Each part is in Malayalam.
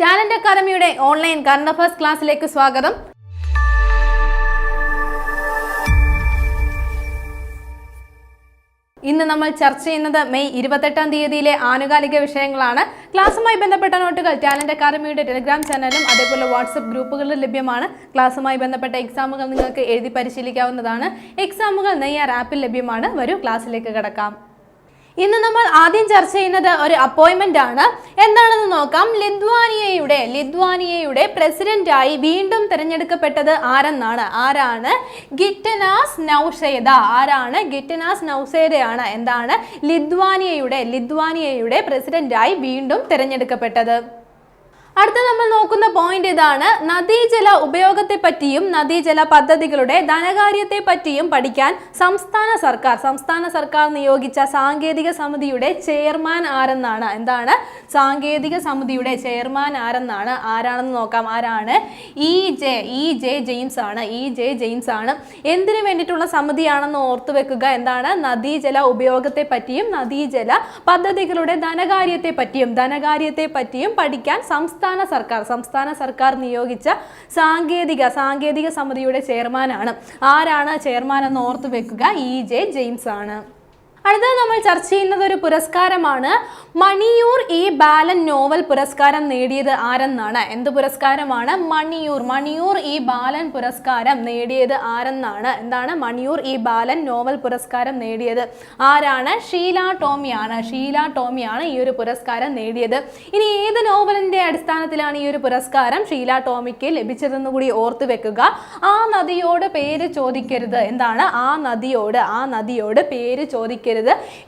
ടാലന്റ് അക്കാദമിയുടെ ഓൺലൈൻ കറണ്ട് അഫയേഴ്സ് ക്ലാസ്സിലേക്ക് സ്വാഗതം. ഇന്ന് നമ്മൾ ചർച്ച ചെയ്യുന്നത് മെയ് ഇരുപത്തെട്ടാം തീയതിയിലെ ആനുകാലിക വിഷയങ്ങളാണ്. ക്ലാസ്സുമായി ബന്ധപ്പെട്ട നോട്ടുകൾ ടാലന്റ് അക്കാദമിയുടെ ടെലിഗ്രാം ചാനലും അതേപോലെ വാട്സപ്പ് ഗ്രൂപ്പുകളിലും ലഭ്യമാണ്. ക്ലാസ്സുമായി ബന്ധപ്പെട്ട എക്സാമുകൾ നിങ്ങൾക്ക് എഴുതി പരിശീലിക്കാവുന്നതാണ്. എക്സാമുകൾ നെയ്യാർ ആപ്പിൽ ലഭ്യമാണ്. വരൂ ക്ലാസ്സിലേക്ക് കിടക്കാം. ഇന്ന് നമ്മൾ ആദ്യം ചർച്ച ചെയ്യുന്നത് ഒരു അപ്പോയിന്റ്മെന്റ് ആണ്. എന്താണെന്ന് നോക്കാം. ലിത്വാനിയയുടെ ലിത്വാനിയയുടെ പ്രസിഡന്റായി വീണ്ടും തിരഞ്ഞെടുക്കപ്പെട്ടത് ആരെന്നാണ്? ആരാണ്? ഗിറ്റനാസ് നൌഷേദ. ആരാണ്? ഗിറ്റനാസ് നൗസേദയാണ് എന്താണ്? ലിത്വാനിയയുടെ ലിത്വാനിയയുടെ പ്രസിഡന്റായി വീണ്ടും തിരഞ്ഞെടുക്കപ്പെട്ടത്. അടുത്ത നമ്മൾ നോക്കുന്ന പോയിന്റ് ഇതാണ് നദീജല ഉപയോഗത്തെ പറ്റിയും നദീജല പദ്ധതികളുടെ ധനകാര്യത്തെ പറ്റിയും പഠിക്കാൻ സംസ്ഥാന സർക്കാർ സംസ്ഥാന സർക്കാർ നിയോഗിച്ച സാങ്കേതിക സമിതിയുടെ ചെയർമാൻ ആരെന്നാണ്? എന്താണ്? സാങ്കേതിക സമിതിയുടെ ചെയർമാൻ ആരെന്നാണ്? ആരാണെന്ന് നോക്കാം. ആരാണ്? E J E J James ആണ്. ഇ ജെ ജെയിംസ് ആണ്. എന്തിനു വേണ്ടിയിട്ടുള്ള സമിതിയാണെന്ന് ഓർത്തു വെക്കുക. എന്താണ്? നദീജല ഉപയോഗത്തെ പറ്റിയും നദീജല പദ്ധതികളുടെ ധനകാര്യത്തെ പറ്റിയും ധനകാര്യത്തെ പറ്റിയും പഠിക്കാൻ സംസ്ഥാന സർക്കാർ സംസ്ഥാന സർക്കാർ നിയോഗിച്ച സാങ്കേതിക സാങ്കേതിക സമിതിയുടെ ചെയർമാനാണ്. ആരാണ് ചെയർമാൻ എന്ന് ഓർത്തു വെക്കുക? ഇ. ജെ. ജെയിംസ് ആണ് അടുത്തത് നമ്മൾ ചർച്ച ചെയ്യുന്നത് ഒരു പുരസ്കാരമാണ്. മണിയൂർ ഈ ബാലൻ നോവൽ പുരസ്കാരം നേടിയത് ആരെന്നാണ്? എന്ത് പുരസ്കാരമാണ്? മണിയൂർ. മണിയൂർ ഈ ബാലൻ പുരസ്കാരം നേടിയത് ആരെന്നാണ്? എന്താണ്? മണിയൂർ ഈ ബാലൻ നോവൽ പുരസ്കാരം നേടിയത് ആരാണ്? ഷീല ടോമിയാണ്. ഷീല ടോമിയാണ് ഈ ഒരു പുരസ്കാരം നേടിയത്. ഇനി ഏത് നോവലിന്റെ അടിസ്ഥാനത്തിലാണ് ഈ ഒരു പുരസ്കാരം ഷീല ടോമിക്ക് ലഭിച്ചതെന്ന് കൂടി ഓർത്തു വെക്കുക. ആ നദിയോട് പേര് ചോദിക്കരുത്. എന്താണ്? ആ നദിയോട് ആ നദിയോട് പേര് ചോദിക്കരുത്.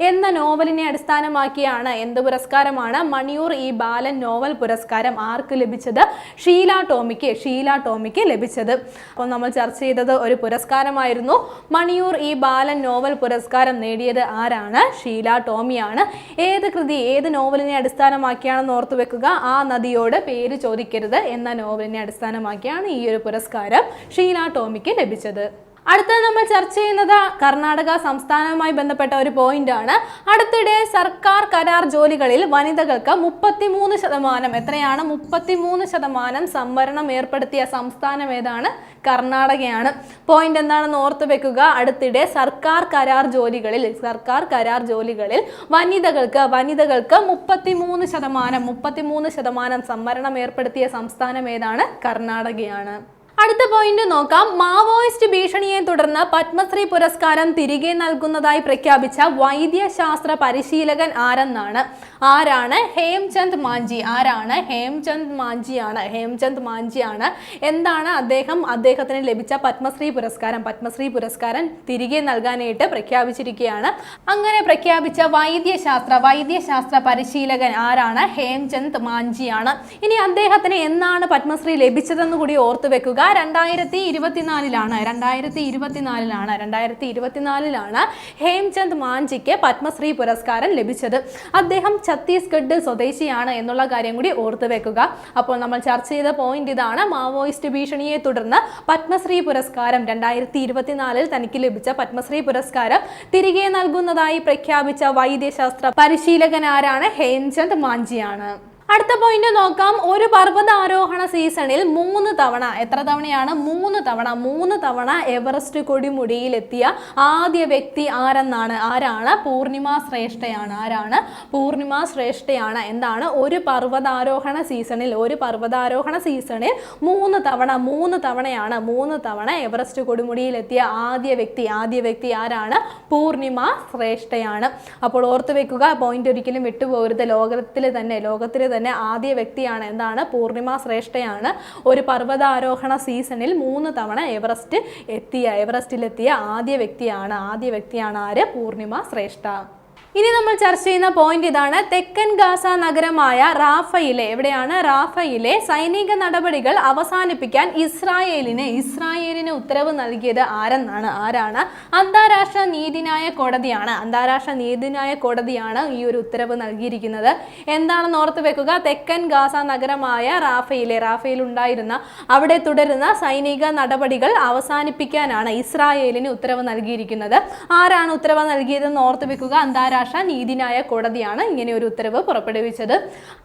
എന്ന നോവലിനെ അടിസ്ഥാനമാക്കിയാണ് എന്ത് പുരസ്കാരമാണ് മണിയൂർ ഇ ബാലൻ നോവൽ പുരസ്കാരം ആർക്ക് ലഭിച്ചത്? ഷീല ടോമിക്ക് ഷീല ടോമിക്ക് ലഭിച്ചത്. അപ്പോൾ നമ്മൾ ചർച്ച ചെയ്തത് ഒരു പുരസ്കാരമായിരുന്നു. മണിയൂർ ഇ ബാലൻ നോവൽ പുരസ്കാരം നേടിയത് ആരാണ്? ഷീല ടോമിയാണ്. ഏത് കൃതി ഏത് നോവലിനെ അടിസ്ഥാനമാക്കിയാണെന്ന് ഓർത്തു വെക്കുക. ആ നദിയോട് പേര് ചോദിക്കരുത് എന്ന നോവലിനെ അടിസ്ഥാനമാക്കിയാണ് ഈ ഒരു പുരസ്കാരം ഷീല ടോമിക്ക് ലഭിച്ചത്. അടുത്ത നമ്മൾ ചർച്ച ചെയ്യുന്നത് കർണാടക സംസ്ഥാനവുമായി ബന്ധപ്പെട്ട ഒരു പോയിന്റ് ആണ്. അടുത്തിടെ സർക്കാർ കരാർ ജോലികളിൽ വനിതകൾക്ക് മുപ്പത്തിമൂന്ന് ശതമാനം എത്രയാണ്? മുപ്പത്തിമൂന്ന് ശതമാനം സംവരണം ഏർപ്പെടുത്തിയ സംസ്ഥാനം ഏതാണ്? കർണാടകയാണ്. പോയിന്റ് എന്താണെന്ന് ഓർത്ത് വെക്കുക. അടുത്തിടെ സർക്കാർ കരാർ ജോലികളിൽ സർക്കാർ കരാർ ജോലികളിൽ വനിതകൾക്ക് വനിതകൾക്ക് മുപ്പത്തിമൂന്ന് ശതമാനം മുപ്പത്തിമൂന്ന് ശതമാനം സംവരണം ഏർപ്പെടുത്തിയ സംസ്ഥാനം ഏതാണ്? കർണാടകയാണ്. അടുത്ത പോയിന്റ് നോക്കാം. മാവോയിസ്റ്റ് ഭീഷണിയെ തുടർന്ന് പത്മശ്രീ പുരസ്കാരം തിരികെ നൽകുന്നതായി പ്രഖ്യാപിച്ച വൈദ്യശാസ്ത്ര പരിശീലകൻ ആരെന്നാണ്? ആരാണ്? ഹേംചന്ദ് മാഞ്ചി. ആരാണ്? ഹേംചന്ദ് മാഞ്ചിയാണ്. ഹേംചന്ദ് മാഞ്ചിയാണ്. എന്താണ് അദ്ദേഹം അദ്ദേഹത്തിന് ലഭിച്ച പത്മശ്രീ പുരസ്കാരം? പത്മശ്രീ പുരസ്കാരം തിരികെ നൽകാനായിട്ട് പ്രഖ്യാപിച്ചിരിക്കുകയാണ്. അങ്ങനെ പ്രഖ്യാപിച്ച വൈദ്യശാസ്ത്ര വൈദ്യശാസ്ത്ര പരിശീലകൻ ആരാണ്? ഹേംചന്ദ് മാഞ്ചിയാണ്. ഇനി അദ്ദേഹത്തിന് എന്നാണ് പത്മശ്രീ ലഭിച്ചതെന്ന് കൂടി ഓർത്തു വെക്കുക. രണ്ടായിരത്തി ഇരുപത്തിനാലിലാണ് രണ്ടായിരത്തി ഇരുപത്തിനാലിലാണ് രണ്ടായിരത്തി ഇരുപത്തിനാലിലാണ് ഹേംചന്ദ് മാഞ്ചിക്ക് പത്മശ്രീ പുരസ്കാരം ലഭിച്ചത്. അദ്ദേഹം ഛത്തീസ്ഗഡ് സ്വദേശിയാണ് എന്നുള്ള കാര്യം കൂടി ഓർത്തു വെക്കുക. അപ്പോൾ നമ്മൾ ചർച്ച ചെയ്ത പോയിന്റ് ഇതാണ്. മാവോയിസ്റ്റ് ഭീഷണിയെ തുടർന്ന് പത്മശ്രീ പുരസ്കാരം രണ്ടായിരത്തി ഇരുപത്തിനാലിൽ തനിക്ക് ലഭിച്ച പത്മശ്രീ പുരസ്കാരം തിരികെ നൽകുന്നതായി പ്രഖ്യാപിച്ച വൈദ്യശാസ്ത്ര പരിശീലകൻ ആരാണ്? ഹേംചന്ദ് മാഞ്ചിയാണ്. അടുത്ത പോയിന്റ് നോക്കാം. ഒരു പർവതാരോഹണ സീസണിൽ മൂന്ന് തവണ. എത്ര തവണയാണ്? മൂന്ന് തവണ. മൂന്ന് തവണ എവറസ്റ്റ് കൊടിമുടിയിലെത്തിയ ആദ്യ വ്യക്തി ആരെന്നാണ്? ആരാണ്? പൂർണിമ ശ്രേഷ്ഠയാണ്. ആരാണ്? പൂർണിമ ശ്രേഷ്ഠയാണ്. എന്താണ്? ഒരു പർവതാരോഹണ സീസണിൽ ഒരു പർവതാരോഹണ സീസണിൽ മൂന്ന് തവണ. മൂന്ന് തവണയാണ്. മൂന്ന് തവണ എവറസ്റ്റ് കൊടുമുടിയിലെത്തിയ ആദ്യ വ്യക്തി. ആദ്യ വ്യക്തി ആരാണ്? പൂർണിമ ശ്രേഷ്ഠയാണ്. അപ്പോൾ ഓർത്തു വെക്കുക പോയിന്റ് ഒരിക്കലും വിട്ടുപോകരുത്. ലോകത്തിൽ തന്നെ ലോകത്തിൽ തന്നെ ആദ്യ വ്യക്തിയാണ് എന്താണ് പൂർണിമ ശ്രേഷ്ഠയാണ്. ഒരു പർവതാരോഹണ സീസണിൽ മൂന്ന് തവണ എവറസ്റ്റ് എത്തിയ എവറസ്റ്റിലെത്തിയ ആദ്യ വ്യക്തിയാണ് ആദ്യ വ്യക്തിയാണ് ആര്? പൂർണിമ ശ്രേഷ്ഠ. ഇനി നമ്മൾ ചർച്ച ചെയ്യുന്ന പോയിന്റ് ഇതാണ് തെക്കൻ ഗാസ നഗരമായ റാഫയിലെ എവിടെയാണ്? റാഫയിലെ സൈനിക നടപടികൾ അവസാനിപ്പിക്കാൻ ഇസ്രായേലിന് ഇസ്രായേലിന് ഉത്തരവ് നൽകിയത് ആരെന്നാണ്? ആരാണ്? അന്താരാഷ്ട്ര നീതിന്യായ കോടതിയാണ്. അന്താരാഷ്ട്ര നീതിന്യായ കോടതിയാണ് ഈ ഒരു ഉത്തരവ് നൽകിയിരിക്കുന്നത്. എന്താണെന്ന് ഓർത്ത് വെക്കുക? തെക്കൻ ഗാസ നഗരമായ റാഫയിലെ റാഫയിൽ ഉണ്ടായിരുന്ന അവിടെ തുടരുന്ന സൈനിക നടപടികൾ അവസാനിപ്പിക്കാനാണ് ഇസ്രായേലിന് ഉത്തരവ് നൽകിയിരിക്കുന്നത്. ആരാണ് ഉത്തരവ് നൽകിയതെന്ന് ഓർത്ത് വെക്കുക? അന്താരാഷ്ട്ര അന്താരാഷ്ട്ര നീതിന്യായ കോടതിയാണ് ഇങ്ങനെ ഒരു ഉത്തരവ് പുറപ്പെടുവിച്ചത്.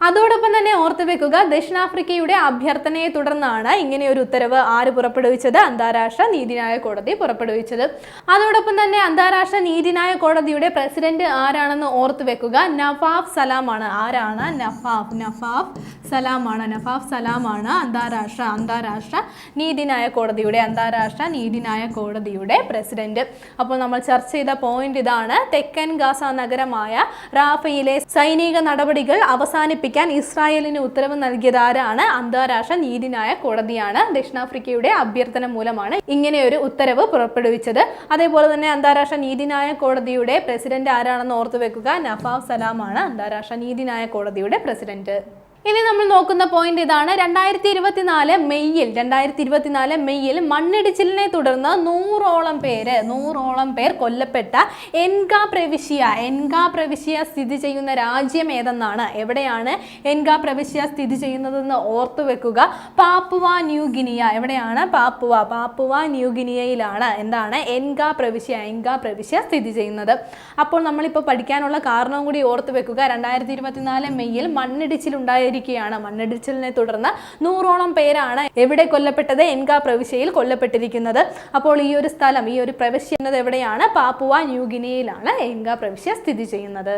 അതോടൊപ്പം തന്നെ ഓർത്തു വെക്കുക ദക്ഷിണാഫ്രിക്കയുടെ അഭ്യർത്ഥനയെ തുടർന്നാണ് ഇങ്ങനെ ഒരു ഉത്തരവ് ആര് പുറപ്പെടുവിച്ചത്? അന്താരാഷ്ട്ര നീതിന്യായ കോടതി പുറപ്പെടുവിച്ചത്. അതോടൊപ്പം തന്നെ അന്താരാഷ്ട്ര നീതിന്യായ കോടതിയുടെ പ്രസിഡന്റ് ആരാണെന്ന് ഓർത്തു വെക്കുക. നഫാഫ് സലാമാണ്. ആരാണ്? നഫാഫ് നഫാഫ് സലാമാണ്. നഫാഫ് സലാമാണ് അന്താരാഷ്ട്ര അന്താരാഷ്ട്ര നീതിന്യായ കോടതിയുടെ അന്താരാഷ്ട്ര നീതിന്യായ കോടതിയുടെ പ്രസിഡന്റ്. അപ്പോൾ നമ്മൾ ചർച്ച ചെയ്ത പോയിന്റ് ഇതാണ് തെക്കൻ ഗാസ നഗരമായ റാഫയിലെ സൈനിക നടപടികൾ അവസാനിപ്പിക്കാൻ ഇസ്രായേലിന് ഉത്തരവ് നൽകിയത് ആരാണ് അന്താരാഷ്ട്ര നീതിന്യായ കോടതിയാണ്. ദക്ഷിണാഫ്രിക്കയുടെ അഭ്യർത്ഥന മൂലമാണ് ഇങ്ങനെയൊരു ഉത്തരവ് പുറപ്പെടുവിച്ചത്. അതേപോലെ തന്നെ അന്താരാഷ്ട്ര നീതിന്യായ കോടതിയുടെ പ്രസിഡന്റ് ആരാണെന്ന് ഓർത്തു വെക്കുക നഫാഫ് സലാമാണ് അന്താരാഷ്ട്ര നീതിന്യായ കോടതിയുടെ പ്രസിഡന്റ്. ഇനി നമ്മൾ നോക്കുന്ന പോയിന്റ് ഇതാണ്. രണ്ടായിരത്തി ഇരുപത്തിനാല് മെയ്യിൽ രണ്ടായിരത്തി ഇരുപത്തിനാല് മെയ്യിൽ മണ്ണിടിച്ചിലിനെ തുടർന്ന് നൂറോളം പേര് നൂറോളം പേർ കൊല്ലപ്പെട്ട എൻഗാ പ്രവിശ്യ എൻഗാ പ്രവിശ്യ സ്ഥിതി ചെയ്യുന്ന രാജ്യം ഏതെന്നാണ്? എവിടെയാണ് എൻഗാ പ്രവിശ്യ സ്ഥിതി ചെയ്യുന്നതെന്ന് ഓർത്തു വെക്കുക. Papua New Guinea. എവിടെയാണ് പാപ്പുവ? പാപ്പുവ ന്യൂ ഗിനിയയിലാണ്. എന്താണ്? എൻഗാ പ്രവിശ്യ എൻഗാ പ്രവിശ്യ സ്ഥിതി ചെയ്യുന്നത്. അപ്പോൾ നമ്മളിപ്പോൾ പഠിക്കാനുള്ള കാരണവും കൂടി ഓർത്തു വെക്കുക. രണ്ടായിരത്തി ഇരുപത്തിനാല് മെയ്യിൽ മണ്ണിടിച്ചിൽ ഉണ്ടായിരിക്കുകയാണ് മണ്ണിടിച്ചിലിനെ തുടർന്ന് നൂറോളം പേരാണ് എവിടെ കൊല്ലപ്പെട്ടത്? എൻഗാ പ്രവിശ്യയിൽ കൊല്ലപ്പെട്ടിരിക്കുന്നത്. അപ്പോൾ ഈ ഒരു സ്ഥലം ഈ ഒരു പ്രവിശ്യ എന്നത് എവിടെയാണ്? പാപ്പുവ ന്യൂഗിനിയയിലാണ് എൻഗാ പ്രവിശ്യ സ്ഥിതി ചെയ്യുന്നത്.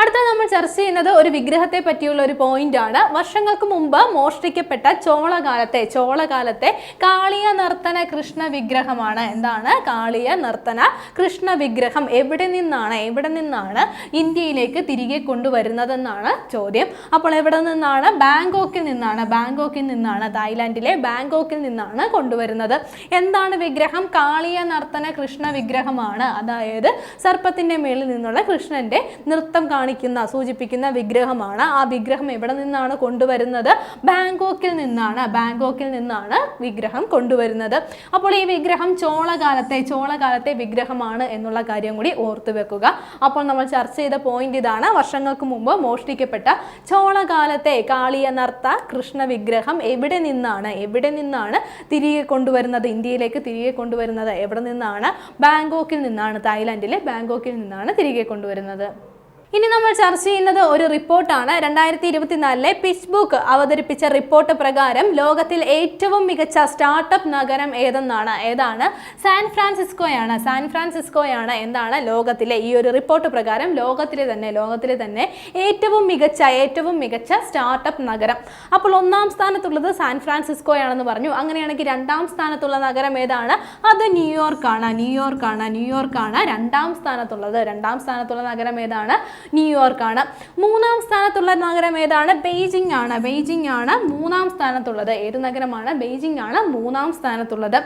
അടുത്ത നമ്മൾ ചർച്ച ചെയ്യുന്നത് ഒരു വിഗ്രഹത്തെ പറ്റിയുള്ള ഒരു പോയിന്റ് ആണ്. വർഷങ്ങൾക്ക് മുമ്പ് മോഷ്ടിക്കപ്പെട്ട ചോളകാലത്തെ ചോളകാലത്തെ കാളിയ നർത്തന കൃഷ്ണ വിഗ്രഹമാണ്. എന്താണ്? കാളിയ നർത്തന കൃഷ്ണ വിഗ്രഹം എവിടെ നിന്നാണ് എവിടെ നിന്നാണ് ഇന്ത്യയിലേക്ക് തിരികെ കൊണ്ടുവരുന്നതെന്നാണ് ചോദ്യം. അപ്പോൾ എവിടെ നിന്നാണ്? ബാങ്കോക്കിൽ നിന്നാണ്. ബാങ്കോക്കിൽ നിന്നാണ് തായ്ലാന്റിലെ ബാങ്കോക്കിൽ നിന്നാണ് കൊണ്ടുവരുന്നത്. എന്താണ് വിഗ്രഹം? കാളിയ നർത്തന കൃഷ്ണ വിഗ്രഹമാണ്. അതായത് സർപ്പത്തിന്റെ മേളിൽ നിന്നുള്ള കൃഷ്ണന്റെ നൃത്തം കാണിക്കുന്ന സൂചിപ്പിക്കുന്ന വിഗ്രഹമാണ്. ആ വിഗ്രഹം എവിടെ നിന്നാണ് കൊണ്ടുവരുന്നത്? ബാങ്കോക്കിൽ നിന്നാണ്. ബാങ്കോക്കിൽ നിന്നാണ് വിഗ്രഹം കൊണ്ടുവരുന്നത്. അപ്പോൾ ഈ വിഗ്രഹം ചോളകാലത്തെ ചോളകാലത്തെ വിഗ്രഹമാണ് എന്നുള്ള കാര്യം കൂടി ഓർത്തു വെക്കുക. അപ്പോൾ നമ്മൾ ചർച്ച ചെയ്ത പോയിന്റ് ഇതാണ്. വർഷങ്ങൾക്ക് മുമ്പ് മോഷ്ടിക്കപ്പെട്ട ചോളകാലത്തെ കാളിയ നർത്ത കൃഷ്ണ വിഗ്രഹം എവിടെ നിന്നാണ്? എവിടെ നിന്നാണ് തിരികെ കൊണ്ടുവരുന്നത്? ഇന്ത്യയിലേക്ക് തിരികെ കൊണ്ടുവരുന്നത് എവിടെ നിന്നാണ്? ബാങ്കോക്കിൽ നിന്നാണ് തായ്ലാന്റിലെ ബാങ്കോക്കിൽ നിന്നാണ് തിരികെ കൊണ്ടുവരുന്നത്. ഇനി നമ്മൾ ചർച്ച ചെയ്യുന്നത് ഒരു റിപ്പോർട്ടാണ്. രണ്ടായിരത്തി ഇരുപത്തിനാലിലെ പിച്ച് ബുക്ക് അവതരിപ്പിച്ച റിപ്പോർട്ട് പ്രകാരം ലോകത്തിൽ ഏറ്റവും മികച്ച സ്റ്റാർട്ടപ്പ് നഗരം ഏതെന്നാണ്? ഏതാണ്? സാൻ ഫ്രാൻസിസ്കോയാണ്. സാൻ ഫ്രാൻസിസ്കോയാണ് എന്താണ് ലോകത്തിലെ ഈ ഒരു റിപ്പോർട്ട് പ്രകാരം ലോകത്തിലെ തന്നെ ലോകത്തിലെ തന്നെ ഏറ്റവും മികച്ച ഏറ്റവും മികച്ച സ്റ്റാർട്ടപ്പ് നഗരം. അപ്പോൾ ഒന്നാം സ്ഥാനത്തുള്ളത് സാൻ ഫ്രാൻസിസ്കോയാണെന്ന് പറഞ്ഞു. അങ്ങനെയാണെങ്കിൽ രണ്ടാം സ്ഥാനത്തുള്ള നഗരം ഏതാണ്? അത് ന്യൂയോർക്കാണ്. ന്യൂയോർക്കാണ് ന്യൂയോർക്കാണ് രണ്ടാം സ്ഥാനത്തുള്ളത്. രണ്ടാം സ്ഥാനത്തുള്ള നഗരം ഏതാണ്? ന്യൂയോർക്കാണ്. മൂന്നാം സ്ഥാനത്തുള്ള നഗരം ഏതാണ്? ബെയ്ജിംഗ് ആണ് ബെയ്ജിംഗ് ആണ് മൂന്നാം സ്ഥാനത്തുള്ളത്. ഏത് നഗരമാണ്? ബെയ്ജിംഗ് ആണ് മൂന്നാം സ്ഥാനത്തുള്ളത്.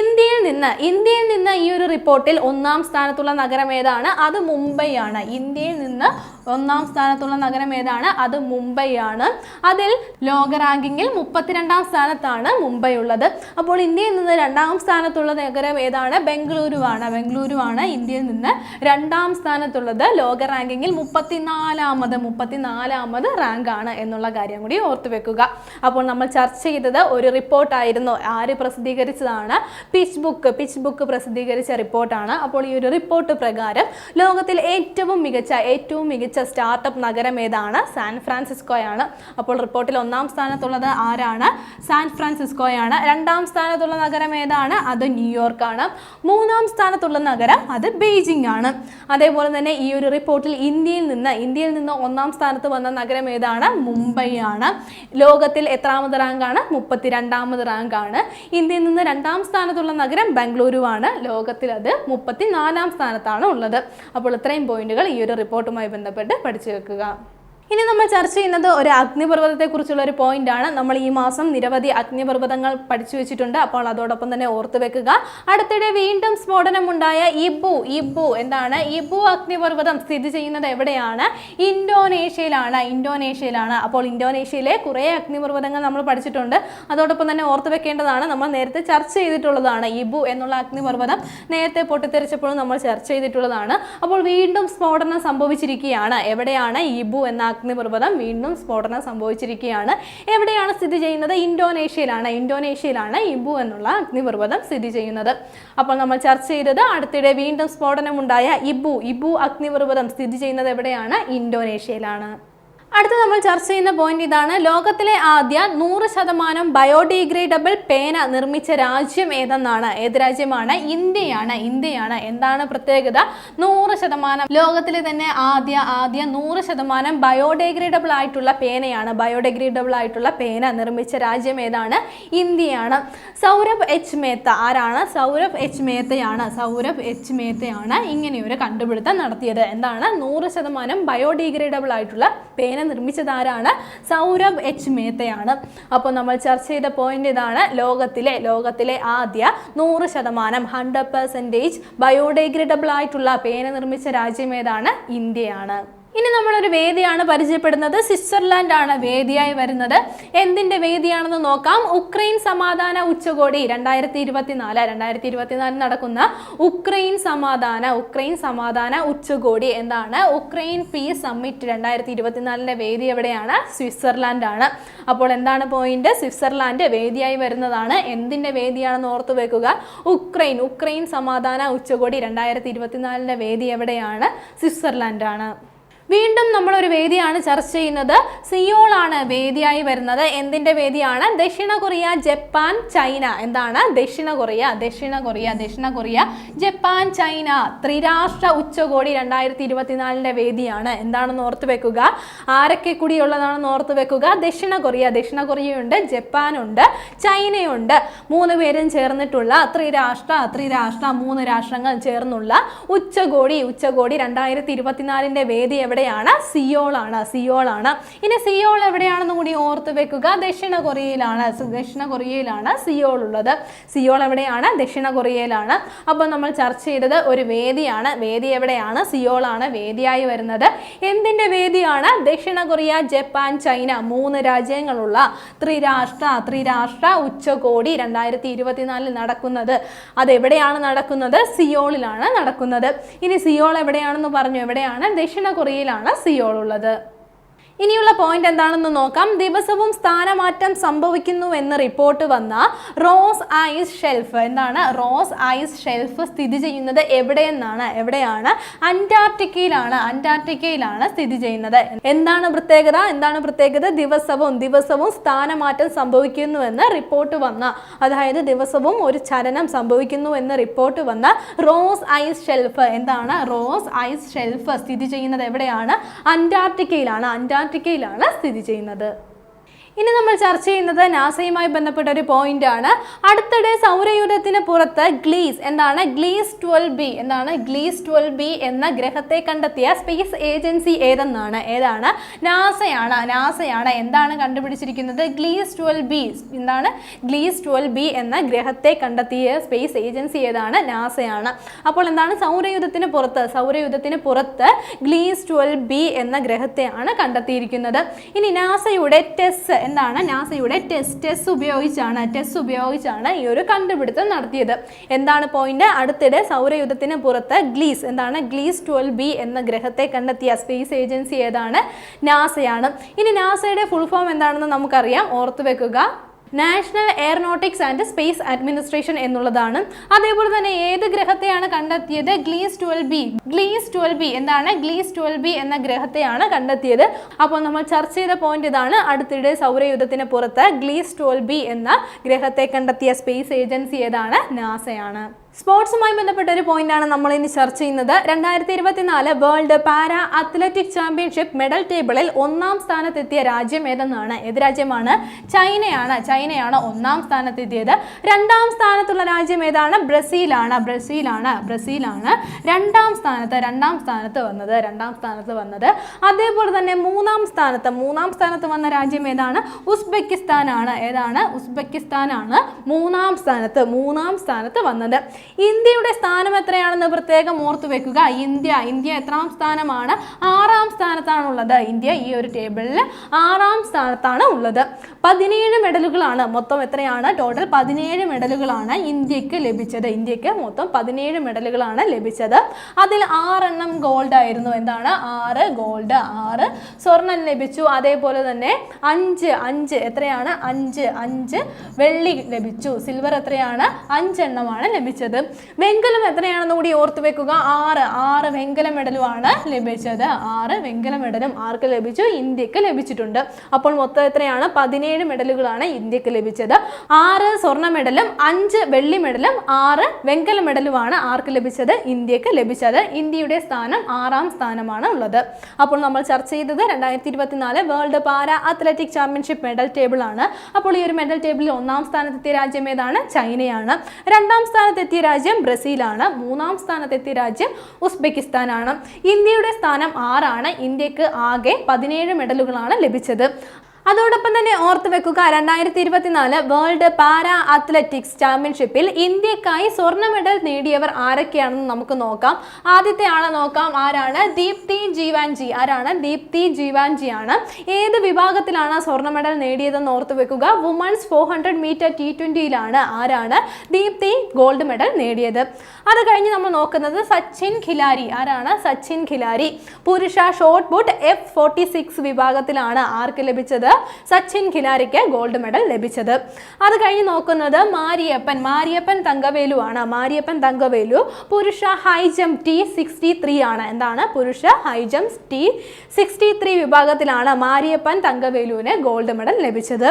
ഇന്ത്യയിൽ നിന്ന് ഇന്ത്യയിൽ നിന്ന് ഈ ഒരു റിപ്പോർട്ടിൽ ഒന്നാം സ്ഥാനത്തുള്ള നഗരം ഏതാണ്? അത് മുംബൈ ആണ് ഇന്ത്യയിൽ നിന്ന് ഒന്നാം സ്ഥാനത്തുള്ള നഗരം ഏതാണ്? അത് മുംബൈ ആണ് അതിൽ ലോക റാങ്കിങ്ങിൽ മുപ്പത്തിരണ്ടാം സ്ഥാനത്താണ് മുംബൈ ഉള്ളത്. അപ്പോൾ ഇന്ത്യയിൽ നിന്ന് രണ്ടാം സ്ഥാനത്തുള്ള നഗരം ഏതാണ്? ബംഗളൂരു ആണ് ബംഗളൂരു ആണ് ഇന്ത്യയിൽ നിന്ന് രണ്ടാം സ്ഥാനത്തുള്ളത്. ലോക റാങ്കിങ്ങിൽ മുപ്പത്തിനാലാമത് മുപ്പത്തിനാലാമത് റാങ്ക് ആണ് എന്നുള്ള കാര്യം കൂടി ഓർത്തു വെക്കുക. അപ്പോൾ നമ്മൾ ചർച്ച ചെയ്തത് ഒരു റിപ്പോർട്ടായിരുന്നു. ആര് പ്രസിദ്ധീകരിച്ചതാണ്? പിച്ച് ബുക്ക് പിച്ച് ബുക്ക് പ്രസിദ്ധീകരിച്ച റിപ്പോർട്ടാണ്. അപ്പോൾ ഈ ഒരു റിപ്പോർട്ട് പ്രകാരം ലോകത്തിൽ ഏറ്റവും മികച്ച ഏറ്റവും മികച്ച സ്റ്റാർട്ടപ്പ് നഗരം ഏതാണ്? സാൻ ഫ്രാൻസിസ്കോയാണ്. അപ്പോൾ റിപ്പോർട്ടിൽ ഒന്നാം സ്ഥാനത്തുള്ളത് ആരാണ്? സാൻ ഫ്രാൻസിസ്കോയാണ്. രണ്ടാം സ്ഥാനത്തുള്ള നഗരം ഏതാണ്? അത് ന്യൂയോർക്കാണ്. മൂന്നാം സ്ഥാനത്തുള്ള നഗരം അത് ബെയ്ജിംഗ് ആണ് അതേപോലെ തന്നെ ഈ ഒരു റിപ്പോർട്ടിൽ ഇന്ത്യയിൽ നിന്ന് ഇന്ത്യയിൽ നിന്ന് ഒന്നാം സ്ഥാനത്ത് വന്ന നഗരം ഏതാണ്? മുംബൈ ആണ് ലോകത്തിൽ എത്രാമത് റാങ്കാണ്? മുപ്പത്തിരണ്ടാമത് റാങ്കാണ്. ഇന്ത്യയിൽ നിന്ന് രണ്ടാം സ്ഥാനത്തുള്ള നഗരം ബംഗളൂരു ആണ് ലോകത്തിൽ അത് മുപ്പത്തിനാലാം സ്ഥാനത്താണ് ഉള്ളത്. അപ്പോൾ ഇത്രയും പോയിന്റുകൾ ഈ ഒരു റിപ്പോർട്ടുമായി ബന്ധപ്പെട്ട് പഠിച്ചു വെക്കുക. ഇനി നമ്മൾ ചർച്ച ചെയ്യുന്നത് ഒരു അഗ്നിപർവതത്തെക്കുറിച്ചുള്ള ഒരു പോയിന്റ് ആണ്. നമ്മൾ ഈ മാസം നിരവധി അഗ്നിപർവതങ്ങൾ പഠിച്ചു വെച്ചിട്ടുണ്ട്. അപ്പോൾ അതോടൊപ്പം തന്നെ ഓർത്തു വെക്കുക. അടുത്തിടെ വീണ്ടും സ്ഫോടനം ഉണ്ടായ ഇബു ഇബു എന്താണ്? ഇബു അഗ്നിപർവതം സ്ഥിതി ചെയ്യുന്നത് എവിടെയാണ്? ഇന്തോനേഷ്യയിലാണ് ഇന്തോനേഷ്യയിലാണ് അപ്പോൾ ഇന്തോനേഷ്യയിലെ കുറേ അഗ്നിപർവതങ്ങൾ നമ്മൾ പഠിച്ചിട്ടുണ്ട്. അതോടൊപ്പം തന്നെ ഓർത്തു വെക്കേണ്ടതാണ് നമ്മൾ നേരത്തെ ചർച്ച ചെയ്തിട്ടുള്ളതാണ് ഇബു എന്നുള്ള അഗ്നിപർവതം. നേരത്തെ പൊട്ടിത്തെറിച്ചപ്പോഴും നമ്മൾ ചർച്ച ചെയ്തിട്ടുള്ളതാണ്. അപ്പോൾ വീണ്ടും സ്ഫോടനം സംഭവിച്ചിരിക്കുകയാണ്. എവിടെയാണ് ഇബു എന്ന അഗ്നിപർവതം വീണ്ടും സ്ഫോടനം സംഭവിച്ചിരിക്കുകയാണ്. എവിടെയാണ് സ്ഥിതി ചെയ്യുന്നത്? ഇന്തോനേഷ്യയിലാണ്. ഇന്തോനേഷ്യയിലാണ് ഇബു എന്നുള്ള അഗ്നിപർവതം സ്ഥിതി ചെയ്യുന്നത്. അപ്പോൾ നമ്മൾ ചർച്ച ചെയ്തത് അടുത്തിടെ വീണ്ടും സ്ഫോടനമുണ്ടായ ഇബു. ഇബു അഗ്നിപർവതം സ്ഥിതി ചെയ്യുന്നത് എവിടെയാണ്? ഇന്തോനേഷ്യയിലാണ്. അടുത്ത നമ്മൾ ചർച്ച ചെയ്യുന്ന പോയിന്റ് ഇതാണ്. ലോകത്തിലെ ആദ്യ നൂറ് ശതമാനം ബയോഡിഗ്രേഡബിൾ പേന നിർമ്മിച്ച രാജ്യം ഏതെന്നാണ്? ഏത് രാജ്യമാണ്? ഇന്ത്യയാണ്. ഇന്ത്യയാണ്. എന്താണ് പ്രത്യേകത? നൂറ് ശതമാനം. ലോകത്തിലെ തന്നെ ആദ്യ ആദ്യ നൂറ് ശതമാനം ബയോഡിഗ്രേഡബിൾ ആയിട്ടുള്ള പേനയാണ്. ബയോഡിഗ്രേഡബിൾ ആയിട്ടുള്ള പേന നിർമ്മിച്ച രാജ്യം ഏതാണ്? ഇന്ത്യയാണ്. സൗരഭ് എച്ച്. മേത്ത. ആരാണ്? സൗരഭ് എച്ച്. മേത്തയാണ്. സൗരഭ് എച്ച്. മേത്തയാണ് ഇങ്ങനെയൊരു കണ്ടുപിടുത്തം നടത്തിയത്. എന്താണ്? നൂറ് ശതമാനം ബയോഡിഗ്രേഡബിൾ ആയിട്ടുള്ള പേന നിർമ്മിച്ചത് ആരാണ് സൗരഭ് എച്ച് മേത്തയാണ്. അപ്പോൾ നമ്മൾ ചർച്ച ചെയ്ത പോയിന്റ് ഇതാണ് ലോകത്തിലെ ലോകത്തിലെ ആദ്യ നൂറ് ശതമാനം ഹൺഡ്രഡ് പെർസെന്റേജ് ബയോഡിഗ്രേഡബിൾ ആയിട്ടുള്ള പേന നിർമ്മിച്ച രാജ്യം ഏതാണ്? ഇന്ത്യയാണ്. ഇനി നമ്മളൊരു വേദിയാണ് പരിചയപ്പെടുന്നത്. സ്വിറ്റ്സർലാൻഡ് ആണ് വേദിയായി വരുന്നത്. എന്തിന്റെ വേദിയാണെന്ന് നോക്കാം. ഉക്രൈൻ സമാധാന ഉച്ചകോടി രണ്ടായിരത്തി ഇരുപത്തിനാല് രണ്ടായിരത്തി ഇരുപത്തിനാല് നടക്കുന്ന ഉക്രൈൻ സമാധാന ഉക്രൈൻ സമാധാന ഉച്ചകോടി എന്താണ്? ഉക്രൈൻ പീസ് സമ്മിറ്റ് രണ്ടായിരത്തി ഇരുപത്തിനാലിന്റെ വേദി എവിടെയാണ്? സ്വിറ്റ്സർലാൻഡ് ആണ് അപ്പോൾ എന്താണ് പോയിന്റ്? സ്വിറ്റ്സർലാൻഡ് വേദിയായി വരുന്നതാണ്. എന്തിന്റെ വേദിയാണെന്ന് ഓർത്തു വെക്കുക. ഉക്രൈൻ ഉക്രൈൻ സമാധാന ഉച്ചകോടി രണ്ടായിരത്തി ഇരുപത്തിനാലിന്റെ വേദി എവിടെയാണ്? സ്വിറ്റ്സർലാൻഡ് ആണ് വീണ്ടും നമ്മൾ ഒരു വേദിയാണ് ചർച്ച ചെയ്യുന്നത്. സിയോൾ ആണ് വേദിയായി വരുന്നത്. എന്തിന്റെ വേദിയാണ്? ദക്ഷിണ കൊറിയ ജപ്പാൻ ചൈന. എന്താണ്? ദക്ഷിണ കൊറിയ ദക്ഷിണ കൊറിയ ദക്ഷിണ കൊറിയ ജപ്പാൻ ചൈന. ത്രിരാഷ്ട്ര ഉച്ചകോടി രണ്ടായിരത്തി ഇരുപത്തിനാലിന്റെ വേദിയാണ്. എന്താണെന്ന് ഓർത്ത് വെക്കുക? ആരൊക്കെ കൂടിയുള്ളതാണെന്ന് ഓർത്ത് വെക്കുക? ദക്ഷിണ കൊറിയ ദക്ഷിണ കൊറിയയുണ്ട് ജപ്പാനുണ്ട് ചൈനയുണ്ട്. മൂന്ന് പേരും ചേർന്നിട്ടുള്ള ത്രിരാഷ്ട്ര ത്രിരാഷ്ട്ര മൂന്ന് രാഷ്ട്രങ്ങൾ ചേർന്നുള്ള ഉച്ചകോടി ഉച്ചകോടി രണ്ടായിരത്തി ഇരുപത്തിനാലിന്റെ വേദി എവിടെയാണ് സിയോൾ ആണ് ഇനി സിയോൾ എവിടെയാണെന്ന് കൂടി ഓർത്ത് വെക്കുക. ദക്ഷിണ കൊറിയയിലാണ് ദക്ഷിണ കൊറിയയിലാണ് സിയോൾ ഉള്ളത്. സിയോൾ എവിടെയാണ്? ദക്ഷിണ കൊറിയയിലാണ്. അപ്പോൾ നമ്മൾ ചർച്ച ചെയ്തത് ഒരു വേദിയാണ്. വേദി എവിടെയാണ്? സിയോൾ ആണ് വേദിയായി വരുന്നത്. എന്തിന്റെ വേദിയാണ്? ദക്ഷിണ കൊറിയ ജപ്പാൻ ചൈന മൂന്ന് രാജ്യങ്ങളുള്ള ത്രിരാഷ്ട്ര ത്രിരാഷ്ട്ര ഉച്ചകോടി രണ്ടായിരത്തി ഇരുപത്തിനാലിൽ നടക്കുന്നത്. അതെവിടെയാണ് നടക്കുന്നത്? സിയോളിലാണ് നടക്കുന്നത്. ഇനി സിയോൾ എവിടെയാണെന്ന് പറഞ്ഞു. എവിടെയാണ്? ദക്ഷിണ കൊറിയയിലാണ് സിയോൾ ഉള്ളത്. ഇനിയുള്ള പോയിന്റ് എന്താണെന്ന് നോക്കാം. ദിവസവും സ്ഥാനമാറ്റം സംഭവിക്കുന്നു എന്ന് റിപ്പോർട്ട് വന്ന റോസ് ഐസ് ഷെൽഫ്. എന്താണ്? റോസ് ഐസ് ഷെൽഫ് സ്ഥിതി ചെയ്യുന്നത് എവിടെയെന്നാണ്? എവിടെയാണ്? അന്റാർട്ടിക്കയിലാണ്. അന്റാർട്ടിക്കയിലാണ് സ്ഥിതി ചെയ്യുന്നത്. എന്താണ് പ്രത്യേകത? എന്താണ് പ്രത്യേകത? ദിവസവും ദിവസവും സ്ഥാനമാറ്റം സംഭവിക്കുന്നു സംഭവിക്കുന്നുവെന്ന് റിപ്പോർട്ട് വന്ന അതായത് ദിവസവും ഒരു ചലനം സംഭവിക്കുന്നു എന്ന് റിപ്പോർട്ട് വന്ന റോസ് ഐസ് ഷെൽഫ്. എന്താണ്? റോസ് ഐസ് ഷെൽഫ് സ്ഥിതി ചെയ്യുന്നത് എവിടെയാണ്? അന്റാർട്ടിക്കയിലാണ്. അന്റാർട്ടിക്കയിലാണ് സ്ഥിതി ചെയ്യുന്നത്. ഇനി നമ്മൾ ചർച്ച ചെയ്യുന്നത് നാസയുമായി ബന്ധപ്പെട്ട ഒരു പോയിന്റ് ആണ്. അടുത്തിടെ സൗരയൂഥത്തിന് പുറത്ത് ഗ്ലീസ് എന്താണ്? ഗ്ലീസ് ട്വൽവ് ബി എന്താണ്? ഗ്ലീസ് ട്വൽവ് ബി എന്ന ഗ്രഹത്തെ കണ്ടെത്തിയ സ്പേസ് ഏജൻസി ഏതെന്നാണ്? ഏതാണ്? നാസയാണ്. നാസയാണ്. എന്താണ് കണ്ടുപിടിച്ചിരിക്കുന്നത്? ഗ്ലീസ് ട്വൽവ് ബി എന്താണ്? ഗ്ലീസ് ട്വൽവ് ബി എന്ന ഗ്രഹത്തെ കണ്ടെത്തിയ സ്പേസ് ഏജൻസി ഏതാണ്? നാസയാണ്. അപ്പോൾ എന്താണ് സൗരയൂഥത്തിന് പുറത്ത്? സൗരയൂഥത്തിന് പുറത്ത് ഗ്ലീസ് ട്വൽവ് ബി എന്ന ഗ്രഹത്തെയാണ് കണ്ടെത്തിയിരിക്കുന്നത്. ഇനി നാസയുടെ ടെസ് എന്താണ് നാസയുടെ ടെസ്റ്റ് ടെസ് ഉപയോഗിച്ചാണ് ടെസ് ഉപയോഗിച്ചാണ് ഈ ഒരു കണ്ടുപിടുത്തം നടത്തിയത്. എന്താണ് പോയിന്റ് അടുത്തിടെ സൗരയുധത്തിന് പുറത്ത് ഗ്ലീസ് എന്താണ് ഗ്ലീസ് ട്വൽവ് ബി എന്ന ഗ്രഹത്തെ കണ്ടെത്തിയ സ്പേസ് ഏജൻസി ഏതാണ്? നാസയാണ്. ഇനി നാസയുടെ ഫുൾ ഫോം എന്താണെന്ന് നമുക്കറിയാം. ഓർത്തു വെക്കുക. National aeronautics and space administration എന്നുള്ളതാണ്. അതേപോലെ തന്നെ ഏത് ഗ്രഹത്തെയാണ് കണ്ടെത്തിയത്? Gliese twelve b. Gliese twelve b. എന്താണ്? ഗ്ലീസ് ട്വൽവ് ബി എന്ന ഗ്രഹത്തെയാണ് കണ്ടെത്തിയത്. അപ്പോൾ നമ്മൾ ചർച്ച ചെയ്ത പോയിന്റ് ഇതാണ്. അടുത്തിടെ സൗരയുദ്ധത്തിന് പുറത്ത് ഗ്ലീസ് ട്വൽവ് ബി എന്ന ഗ്രഹത്തെ കണ്ടെത്തിയ സ്പേസ് ഏജൻസി ഏതാണ്? നാസയാണ്. സ്പോർട്സുമായി ബന്ധപ്പെട്ട ഒരു പോയിന്റാണ് നമ്മൾ ഇനി ചർച്ച ചെയ്യുന്നത്. രണ്ടായിരത്തി ഇരുപത്തിനാല് world para athletic championship medal ടേബിളിൽ ഒന്നാം സ്ഥാനത്തെത്തിയ രാജ്യം ഏതെന്നാണ്? ഏത് രാജ്യമാണ്? ചൈനയാണ്. ചൈനയാണ് ഒന്നാം സ്ഥാനത്തെത്തിയത്. രണ്ടാം സ്ഥാനത്തുള്ള രാജ്യം ഏതാണ്? ബ്രസീലാണ്. ബ്രസീലാണ്. ബ്രസീലാണ് രണ്ടാം സ്ഥാനത്ത് രണ്ടാം സ്ഥാനത്ത് വന്നത്. രണ്ടാം സ്ഥാനത്ത് വന്നത്. അതേപോലെ തന്നെ മൂന്നാം സ്ഥാനത്ത് മൂന്നാം സ്ഥാനത്ത് വന്ന രാജ്യം ഏതാണ്? ഉസ്ബെക്കിസ്ഥാനാണ്. ഏതാണ്? ഉസ്ബെക്കിസ്ഥാനാണ് മൂന്നാം സ്ഥാനത്ത് മൂന്നാം സ്ഥാനത്ത് വന്നത്. ഇന്ത്യയുടെ സ്ഥാനം എത്രയാണെന്ന് പ്രത്യേകം ഓർത്തു വെക്കുക. ഇന്ത്യ ഇന്ത്യ എത്രാം സ്ഥാനമാണ്? ആറാം സ്ഥാനത്താണുള്ളത്. ഇന്ത്യ ഈ ഒരു ടേബിളിൽ ആറാം സ്ഥാനത്താണ് ഉള്ളത്. പതിനേഴ് മെഡലുകളാണ് മൊത്തം എത്രയാണ്? ടോട്ടൽ പതിനേഴ് മെഡലുകളാണ് ഇന്ത്യയ്ക്ക് ലഭിച്ചത്. ഇന്ത്യയ്ക്ക് മൊത്തം പതിനേഴ് മെഡലുകളാണ് ലഭിച്ചത്. അതിൽ ആറെണ്ണം ഗോൾഡ് ആയിരുന്നു. എന്താണ്? ആറ് ഗോൾഡ് ആറ് സ്വർണം ലഭിച്ചു. അതേപോലെ തന്നെ അഞ്ച് അഞ്ച് എത്രയാണ്? അഞ്ച് അഞ്ച് വെള്ളി ലഭിച്ചു. സിൽവർ എത്രയാണ്? അഞ്ചെണ്ണമാണ് ലഭിച്ചത്. വെങ്കലം എത്രയാണെന്ന് കൂടി ഓർത്തു വെക്കുക. ആറ് ആറ് വെങ്കല മെഡലുമാണ് ലഭിച്ചത്. ആറ് വെങ്കല മെഡലും ആർക്ക് ലഭിച്ചു? ഇന്ത്യയ്ക്ക് ലഭിച്ചിട്ടുണ്ട്. അപ്പോൾ മൊത്തം എത്രയാണ്? പതിനേഴ് മെഡലുകളാണ് ഇന്ത്യയ്ക്ക് ലഭിച്ചത്. ആറ് സ്വർണ മെഡലും അഞ്ച് വെള്ളി മെഡലും ആറ് വെങ്കല മെഡലുമാണ് ആർക്ക് ലഭിച്ചത്? ഇന്ത്യയ്ക്ക് ലഭിച്ചത്. ഇന്ത്യയുടെ സ്ഥാനം ആറാം സ്ഥാനമാണ് ഉള്ളത്. അപ്പോൾ നമ്മൾ ചർച്ച ചെയ്തത് രണ്ടായിരത്തി ഇരുപത്തിനാല് world para athletic championship medal table ആണ് അപ്പോൾ ഈ ഒരു മെഡൽ ടേബിളിൽ ഒന്നാം സ്ഥാനത്തെത്തിയ രാജ്യം ഏതാണ്? ചൈനയാണ്. രണ്ടാം സ്ഥാനത്തെത്തിയ രാജ്യം ബ്രസീലാണ്. മൂന്നാം സ്ഥാനത്തെത്തിയ രാജ്യം ഉസ്ബെക്കിസ്ഥാനാണ്. ഇന്ത്യയുടെ സ്ഥാനം ആറാണ്. ഇന്ത്യയ്ക്ക് ആകെ പതിനേഴ് മെഡലുകളാണ് ലഭിച്ചത്. അതോടൊപ്പം തന്നെ ഓർത്തു വെക്കുക രണ്ടായിരത്തി ഇരുപത്തിനാല് വേൾഡ് പാരാ അത്ലറ്റിക്സ് ചാമ്പ്യൻഷിപ്പിൽ ഇന്ത്യക്കായി സ്വർണ മെഡൽ നേടിയവർ ആരൊക്കെയാണെന്ന് നമുക്ക് നോക്കാം. ആദ്യത്തെ ആളെ നോക്കാം. ആരാണ്? ദീപ്തി ജീവാൻജി. ആരാണ്? ദീപ്തി ജീവാൻജി ആണ് ഏത് വിഭാഗത്തിലാണ് സ്വർണ മെഡൽ നേടിയതെന്ന് ഓർത്തു വെക്കുക. Women's four hundred metre T ട്വന്റിയിലാണ് ആരാണ് ദീപ്തി ഗോൾഡ് മെഡൽ നേടിയത്. അത് കഴിഞ്ഞ് നമ്മൾ നോക്കുന്നത് സച്ചിൻ ഖിലാരി. ആരാണ്? സച്ചിൻ ഖിലാരി. പുരുഷ short put F forty six വിഭാഗത്തിലാണ് ആർക്ക് ലഭിച്ചത്? സച്ചിൻ ഖിലാരിക്ക് ഗോൾഡ് മെഡൽ ലഭിച്ചത്. അത് കഴിഞ്ഞ് നോക്കുന്നത് മാരിയപ്പൻ. മാരിയപ്പൻ തങ്കവേലു ആണ്. മാരിയപ്പൻ തങ്കവേലു പുരുഷ high jump T sixty three ആണ്. എന്താണ്? പുരുഷ high jump T sixty three വിഭാഗത്തിലാണ് മാരിയപ്പൻ തങ്കവേലുവിന് ഗോൾഡ് മെഡൽ ലഭിച്ചത്.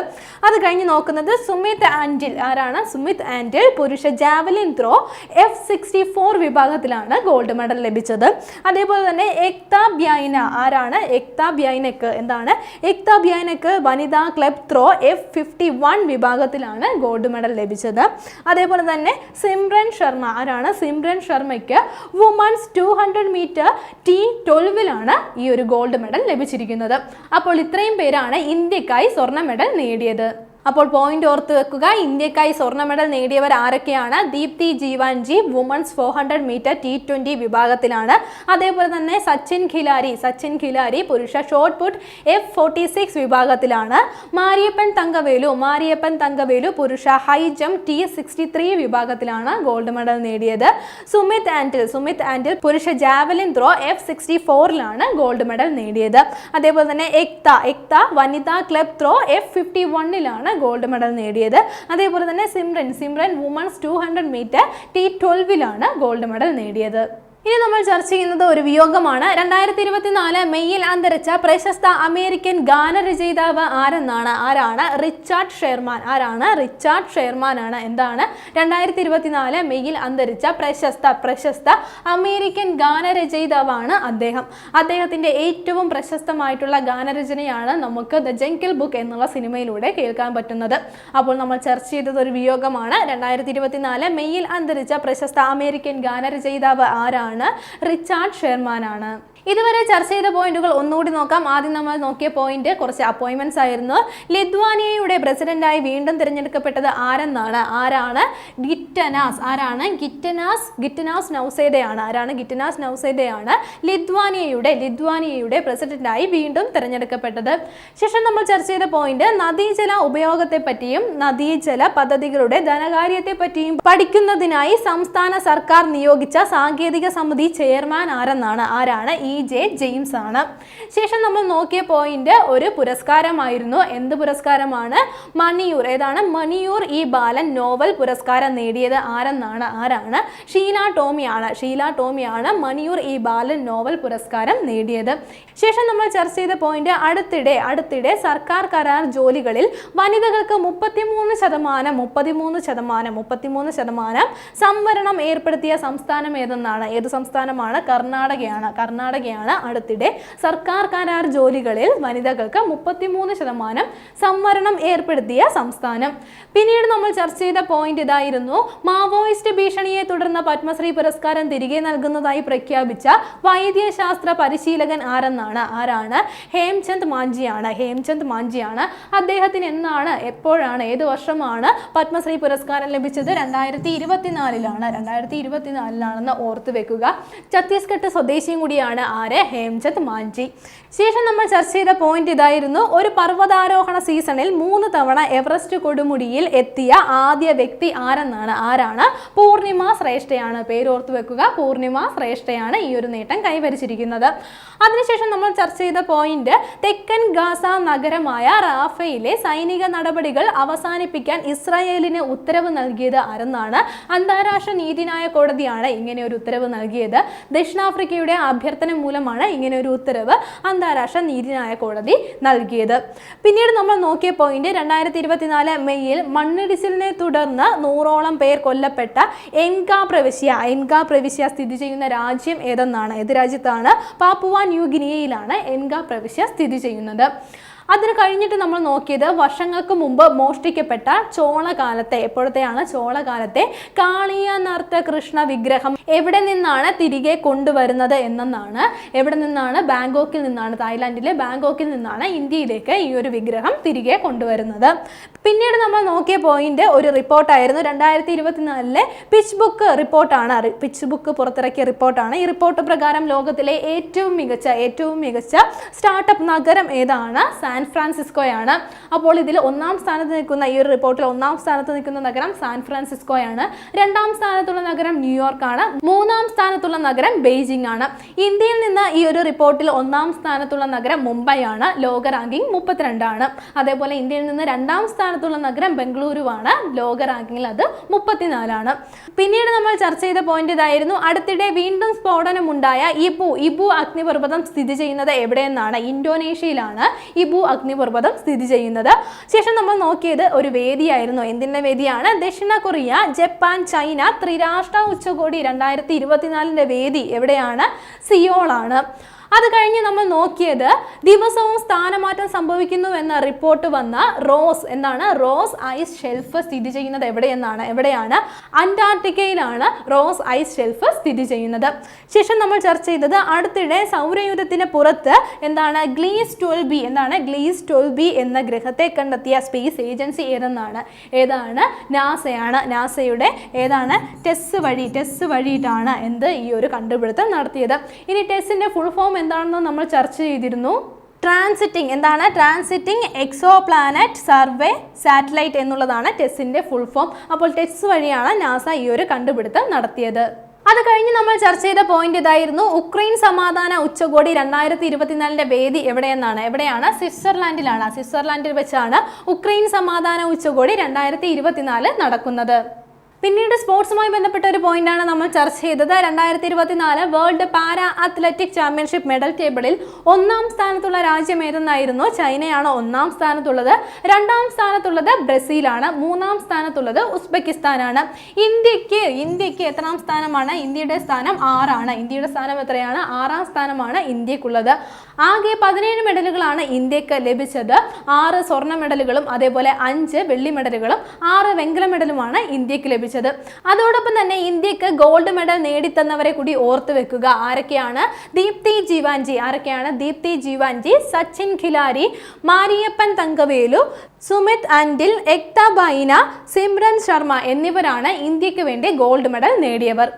അത് കഴിഞ്ഞ് നോക്കുന്നത് സുമിത് ആൻഡിൽ. ആരാണ്? സുമിത് ആൻഡിൽ പുരുഷ javelin throw F sixty four വിഭാഗത്തിലാണ് ഗോൾഡ് മെഡൽ ലഭിച്ചത്. അതേപോലെ തന്നെ എക്ത ബ്യൈന ആരാണ്? എക്ത ബ്യൈനക്ക് എന്താണ്? എക്ത ബ്യൈനക്ക് വനിതാ club throw F fifty one വിഭാഗത്തിലാണ് ഗോൾഡ് മെഡൽ ലഭിച്ചത്. അതേപോലെ തന്നെ സിമ്രൻ ശർമ്മ ആരാണ്? Simran ശർമ്മയ്ക്ക് women's two hundred metre T ട്വൽവിലാണ് ഈ ഒരു ഗോൾഡ് മെഡൽ ലഭിച്ചിരിക്കുന്നത്. അപ്പോൾ ഇത്രയും പേരാണ് ഇന്ത്യക്കായി സ്വർണ മെഡൽ നേടിയത്. അപ്പോൾ പോയിന്റ് ഓർത്ത് വെക്കുക ഇന്ത്യക്കായി സ്വർണ മെഡൽ നേടിയവർ ആരൊക്കെയാണ്? Deepthi Jeevanji women's four hundred metre T twenty വിഭാഗത്തിലാണ്. അതേപോലെ തന്നെ സച്ചിൻ ഖിലാരി സച്ചിൻ ഖിലാരി പുരുഷ short put F forty six വിഭാഗത്തിലാണ്. മാരിയപ്പൻ തങ്കവേലു മാരിയപ്പൻ തങ്കവേലു പുരുഷ high jump T sixty three വിഭാഗത്തിലാണ് ഗോൾഡ് മെഡൽ നേടിയത്. സുമിത് ആൻഡിൽ സുമിത് ആൻഡിൽ പുരുഷ ജാവലിൻ ത്രോ എഫ് സിക്സ്റ്റി ഫോറിലാണ് ഗോൾഡ് മെഡൽ നേടിയത്. അതേപോലെ തന്നെ എക്ത എക്ത വനിതാ ക്ലബ് ത്രോ എഫ് ഫിഫ്റ്റി വണ്ണിലാണ് ഗോൾഡ് മെഡൽ നേടിയത്. അതേപോലെ തന്നെ Simran Simran women's two hundred metre T ട്വൽവിലാണ് gold medal നേടിയത്. ഇനി നമ്മൾ ചർച്ച ചെയ്യുന്നത് ഒരു വിയോഗമാണ്. രണ്ടായിരത്തി ഇരുപത്തിനാല് മെയ്യിൽ അന്തരിച്ച പ്രശസ്ത അമേരിക്കൻ ഗാനരചയിതാവ് ആരെന്നാണ്? ആരാണ്? Richard Sherman. ആരാണ്? റിച്ചാർഡ് ഷെയർമാൻ ആണ് എന്താണ്? രണ്ടായിരത്തി ഇരുപത്തിനാല് മെയ്യിൽ അന്തരിച്ച പ്രശസ്ത പ്രശസ്ത അമേരിക്കൻ ഗാനരചയിതാവാണ് അദ്ദേഹം. അദ്ദേഹത്തിന്റെ ഏറ്റവും പ്രശസ്തമായിട്ടുള്ള ഗാനരചനയാണ് നമുക്ക് ദ ജെങ്കിൾ ബുക്ക് എന്നുള്ള സിനിമയിലൂടെ കേൾക്കാൻ പറ്റുന്നത്. അപ്പോൾ നമ്മൾ ചർച്ച ചെയ്തത് ഒരു വിയോഗമാണ്. രണ്ടായിരത്തി ഇരുപത്തിനാല് മെയ്യിൽ അന്തരിച്ച പ്രശസ്ത അമേരിക്കൻ ഗാനരചയിതാവ് ആരാണ്? റിച്ചാർഡ് ഷെർമാനാണ്. ആണ് ഇതുവരെ ചർച്ച ചെയ്ത പോയിന്റുകൾ ഒന്നുകൂടി നോക്കാം. ആദ്യം നമ്മൾ നോക്കിയ പോയിന്റ് കുറച്ച് അപ്പോയിന്റ്മെന്റ്സ് ആയിരുന്നു. ലിത്വാനിയയുടെ പ്രസിഡന്റായി വീണ്ടും തിരഞ്ഞെടുക്കപ്പെട്ടത് ആരെന്നാണ്? ആരാണ്? ഗിറ്റനാസ്. ആരാണ്? ഗിറ്റനാസ് ഗിറ്റനാസ് നൗസേഡയാണ് ആരാണ്? ഗിറ്റനാസ് നൗസേഡയാണ് ലിത്വാനിയയുടെ ലിത്വാനിയയുടെ പ്രസിഡന്റായി വീണ്ടും തിരഞ്ഞെടുക്കപ്പെട്ടത്. ശേഷം നമ്മൾ ചർച്ച ചെയ്ത പോയിന്റ് നദീജല ഉപയോഗത്തെ പറ്റിയും നദീജല പദ്ധതികളുടെ ധനകാര്യത്തെ പറ്റിയും പഠിക്കുന്നതിനായി സംസ്ഥാന സർക്കാർ നിയോഗിച്ച സാങ്കേതിക സമിതി ചെയർമാൻ ആരെന്നാണ്? ആരാണ്? ഇ ജെ ജെയിംസ് ആണ്. ശേഷം നമ്മൾ നോക്കിയ പോയിന്റ് ഒരു പുരസ്കാരമായിരുന്നു. എന്ത് പുരസ്കാരമാണ്? മണിയൂർ. ഏതാണ്? മണിയൂർ ഈ ബാലൻ നോവൽ പുരസ്കാരം നേടിയത് ആരെന്നാണ്? ആരാണ്? ഷീല ടോമിയാണ്. ഷീല ടോമിയാണ് മണിയൂർ ഈ ബാലൻ നോവൽ പുരസ്കാരം നേടിയത്. ശേഷം നമ്മൾ ചർച്ച ചെയ്ത പോയിന്റ് അടുത്തിടെ അടുത്തിടെ സർക്കാർ കരാർ ജോലികളിൽ വനിതകൾക്ക് മുപ്പത്തിമൂന്ന് ശതമാനം മുപ്പത്തിമൂന്ന് ശതമാനം മുപ്പത്തിമൂന്ന് ശതമാനം സംവരണം ഏർപ്പെടുത്തിയ സംസ്ഥാനം ഏതെന്നാണ്? ഏത് സംസ്ഥാനമാണ്? കർണാടകയാണ്. കർണാടക പറയുകയാണ് അടുത്തിടെ. സർക്കാർ കരാർ ജോലികളിൽ വനിതകൾക്ക് മുപ്പത്തിമൂന്ന് ശതമാനം സംവരണം ഏർപ്പെടുത്തിയ സംസ്ഥാനം. പിന്നീട് നമ്മൾ ചർച്ച ചെയ്ത പോയിന്റ് ഇതായിരുന്നു. മാവോയിസ്റ്റ് ഭീഷണിയെ തുടർന്ന് പത്മശ്രീ പുരസ്കാരം തിരികെ നൽകുന്നതായി പ്രഖ്യാപിച്ച വൈദ്യശാസ്ത്ര പരിശീലകൻ ആരെന്നാണ്? ആരാണ്? ഹേംചന്ദ് മാഞ്ചിയാണ്. ഹേംചന്ദ് മാഞ്ചിയാണ്. അദ്ദേഹത്തിന് എന്നാണ്? എപ്പോഴാണ്? ഏത് വർഷമാണ് പത്മശ്രീ പുരസ്കാരം ലഭിച്ചത്? രണ്ടായിരത്തി ഇരുപത്തിനാലിലാണ് രണ്ടായിരത്തി ഇരുപത്തിനാലിലാണെന്ന് ഓർത്തു വെക്കുക. ഛത്തീസ്ഗഡ് സ്വദേശിയും കൂടിയാണ്. ആര് ഹേംചന്ദ് മാഞ്ചി. ശേഷം നമ്മൾ ചർച്ച ചെയ്ത പോയിന്റ് ഇതായിരുന്നു. ഒരു പർവതാരോഹണ സീസണിൽ മൂന്ന് തവണ എവറസ്റ്റ് കൊടുമുടിയിൽ എത്തിയ ആദ്യ വ്യക്തി ആരെന്നാണ്? ആരാണ്? പൂർണിമ ശ്രേഷ്ഠയാണ്. പേരോർത്ത് വെക്കുക. പൂർണിമ ശ്രേഷ്ഠയാണ് ഈ ഒരു നേട്ടം കൈവരിച്ചിരിക്കുന്നത്. അതിനുശേഷം നമ്മൾ ചർച്ച ചെയ്ത പോയിന്റ് തെക്കൻ ഗാസ നഗരമായ റാഫയിലെ സൈനിക നടപടികൾ അവസാനിപ്പിക്കാൻ ഇസ്രായേലിന് ഉത്തരവ് നൽകിയത് ആരെന്നാണ്? അന്താരാഷ്ട്ര നീതിന്യായ കോടതിയാണ് ഇങ്ങനെ ഒരു ഉത്തരവ് നൽകിയത്. ദക്ഷിണാഫ്രിക്കയുടെ അഭ്യർത്ഥന മൂലമാണ് ഇങ്ങനെ ഒരു ഉത്തരവ് അന്താരാഷ്ട്ര നീതിന്യായ കോടതി നൽകിയത്. പിന്നീട് നമ്മൾ നോക്കിയ പോയിന്റ് രണ്ടായിരത്തി ഇരുപത്തിനാല് മെയ്യിൽ മണ്ണിടിച്ചിലിനെ തുടർന്ന് നൂറോളം പേർ കൊല്ലപ്പെട്ട എൻകാ പ്രവിശ്യ. എൻകാ പ്രവിശ്യ സ്ഥിതി ചെയ്യുന്ന രാജ്യം ഏതെന്നാണ്? ഏത് രാജ്യത്താണ്? പാപ്പുവ ന്യൂഗിനിയയിലാണ് എൻകാ പ്രവിശ്യ സ്ഥിതി ചെയ്യുന്നത്. അതിന് കഴിഞ്ഞിട്ട് നമ്മൾ നോക്കിയത് വർഷങ്ങൾക്ക് മുമ്പ് മോഷ്ടിക്കപ്പെട്ട ചോളകാലത്തെ എപ്പോഴത്തെയാണ് ചോളകാലത്തെ? കാളിയ നർത്ത കൃഷ്ണ വിഗ്രഹം എവിടെ നിന്നാണ് തിരികെ കൊണ്ടുവരുന്നത് എന്നെന്നാണ്. എവിടെ നിന്നാണ്? ബാങ്കോക്കിൽ നിന്നാണ് തായ്ലാന്റിലെ ബാങ്കോക്കിൽ നിന്നാണ് ഇന്ത്യയിലേക്ക് ഈ ഒരു വിഗ്രഹം തിരികെ കൊണ്ടുവരുന്നത്. പിന്നീട് നമ്മൾ നോക്കിയ പോയിന്റ് ഒരു റിപ്പോർട്ടായിരുന്നു രണ്ടായിരത്തി ഇരുപത്തിനാലിലെ പിച്ച് ബുക്ക് റിപ്പോർട്ടാണ് പിച്ച് ബുക്ക് പുറത്തിറക്കിയ റിപ്പോർട്ടാണ് ഈ റിപ്പോർട്ട് പ്രകാരം ലോകത്തിലെ ഏറ്റവും മികച്ച ഏറ്റവും മികച്ച സ്റ്റാർട്ടപ്പ് നഗരം ഏതാണ്? സാൻ ഫ്രാൻസിസ്കോയാണ് അപ്പോൾ ഇതിൽ ഒന്നാം സ്ഥാനത്ത് നിൽക്കുന്ന ഈ ഒരു റിപ്പോർട്ടിൽ ഒന്നാം സ്ഥാനത്ത് നിൽക്കുന്ന നഗരം സാൻ ഫ്രാൻസിസ്കോയാണ് രണ്ടാം സ്ഥാനത്തുള്ള നഗരം ന്യൂയോർക്കാണ് മൂന്നാം സ്ഥാനത്തുള്ള നഗരം ബെയ്ജിംഗ് ആണ്. ഇന്ത്യയിൽ നിന്ന് ഈ ഒരു റിപ്പോർട്ടിൽ ഒന്നാം സ്ഥാനത്തുള്ള നഗരം മുംബൈ ആണ്. ലോക റാങ്കിംഗ് മുപ്പത്തിരണ്ടാണ് അതേപോലെ ഇന്ത്യയിൽ നിന്ന് രണ്ടാം സ്ഥാനത്തുള്ള നഗരം ബംഗളൂരുവാണ്. ലോക റാങ്കിങ്ങിൽ അത് മുപ്പത്തിനാലാണ്. പിന്നീട് നമ്മൾ ചർച്ച ചെയ്ത പോയിന്റ് ഇതായിരുന്നു. അടുത്തിടെ വീണ്ടും സ്ഫോടനമുണ്ടായ ഇബു. ഇബു അഗ്നിപർവതം സ്ഥിതി ചെയ്യുന്നത് എവിടെയെന്നാണ്. ഇന്തോനേഷ്യയിലാണ് ഇബു അഗ്നിപർവതം സ്ഥിതി ചെയ്യുന്നത്. ശേഷം നമ്മൾ നോക്കിയത് ഒരു വേദിയായിരുന്നു. എന്തിന്റെ വേദിയാണ്? ദക്ഷിണ കൊറിയ ജപ്പാൻ ചൈന ത്രിരാഷ്ട്ര ഉച്ചകോടി രണ്ടായിരത്തി ഇരുപത്തിനാലിന്റെ വേദി എവിടെയാണ്? സിയോളാണ്. അത് കഴിഞ്ഞ് നമ്മൾ നോക്കിയത് ദിവസവും സ്ഥാനമാറ്റം സംഭവിക്കുന്നു എന്ന റിപ്പോർട്ട് വന്ന റോസ്. എന്താണ്? റോസ് ഐസ് ഷെൽഫ് സ്ഥിതി ചെയ്യുന്നത് എവിടെയെന്നാണ്? എവിടെയാണ്? അന്റാർട്ടിക്കയിലാണ് റോസ് ഐസ് ഷെൽഫ് സ്ഥിതി ചെയ്യുന്നത്. ശേഷം നമ്മൾ ചർച്ച ചെയ്തത് അടുത്തിടെ സൗരയൂഥത്തിന് പുറത്ത് എന്താണ്? ഗ്ലീസ് ട്വൽവ് ബി എന്താണ്? ഗ്ലീസ് ട്വൽവ് ബി എന്ന ഗ്രഹത്തെ കണ്ടെത്തിയ സ്പേസ് ഏജൻസി ഏതെന്നാണ്? ഏതാണ്? നാസയാണ്. നാസയുടെ ഏതാണ്? ടെസ് വഴി. ടെസ് വഴിയിട്ടാണ് എന്ത് ഈ ഒരു കണ്ടുപിടുത്തം നടത്തിയത്. ഇനി ടെസ്റ്റിന്റെ ഫുൾ ഫോം എന്താണെന്ന് നമ്മൾ ചർച്ച ചെയ്തിരുന്നു. ട്രാൻസിറ്റിംഗ് എന്താണ്? Transiting exoplanet survey satellite എന്നുള്ളതാണ് ടെസ്സിന്റെ ഫുൾ ഫോം അപ്പോൾ ടെസ് വഴിയാണ് നാസ ഈ ഒരു കണ്ടുപിടുത്തം നടത്തിയത്. അത് കഴിഞ്ഞ് നമ്മൾ ചർച്ച ചെയ്ത പോയിന്റ് ഇതായിരുന്നു. ഉക്രൈൻ സമാധാന ഉച്ചകോടി രണ്ടായിരത്തി ഇരുപത്തിനാലിന്റെ വേദി എവിടെയെന്നാണ്? എവിടെയാണ്? സ്വിറ്റ്സർലാൻഡിലാണ്. സ്വിറ്റ്സർലാൻഡിൽ വെച്ചാണ് ഉക്രൈൻ സമാധാന ഉച്ചകോടി രണ്ടായിരത്തി നടക്കുന്നത്. പിന്നീട് സ്പോർട്സുമായി ബന്ധപ്പെട്ട ഒരു പോയിന്റാണ് നമ്മൾ ചർച്ച ചെയ്തത്. രണ്ടായിരത്തി ഇരുപത്തിനാല് world para athletic championship medal ടേബിളിൽ ഒന്നാം സ്ഥാനത്തുള്ള രാജ്യം ഏതെന്നായിരുന്നു? ചൈനയാണ് ഒന്നാം സ്ഥാനത്തുള്ളത്. രണ്ടാം സ്ഥാനത്തുള്ളത് ബ്രസീലാണ്. മൂന്നാം സ്ഥാനത്തുള്ളത് ഉസ്ബെക്കിസ്ഥാനാണ്. ഇന്ത്യയ്ക്ക് ഇന്ത്യയ്ക്ക് എത്രാം സ്ഥാനമാണ്? ഇന്ത്യയുടെ സ്ഥാനം ആറാണ്. ഇന്ത്യയുടെ സ്ഥാനം എത്രയാണ്? ആറാം സ്ഥാനമാണ് ഇന്ത്യക്കുള്ളത്. ആകെ പതിനേഴ് മെഡലുകളാണ് ഇന്ത്യയ്ക്ക് ലഭിച്ചത്. ആറ് സ്വർണ മെഡലുകളും അതേപോലെ അഞ്ച് വെള്ളി മെഡലുകളും ആറ് വെങ്കല മെഡലുമാണ് ഇന്ത്യയ്ക്ക് ലഭിച്ചത്. അതോടൊപ്പം തന്നെ ഇന്ത്യയ്ക്ക് ഗോൾഡ് മെഡൽ നേടിത്തന്നവരെ കൂടി ഓർത്തു വെക്കുക. ആരൊക്കെയാണ്? ദീപ്തി ജീവാൻജി ആരൊക്കെയാണ്? ദീപ്തി ജീവാൻജി സച്ചിൻ ഖിലാരി മാരിയപ്പൻ തങ്കവേലു സുമിത് അൻഡിൽ എക്ത ബൈന സിമ്രൻ ശർമ്മ എന്നിവരാണ് ഇന്ത്യയ്ക്ക് വേണ്ടി ഗോൾഡ് മെഡൽ നേടിയവർ.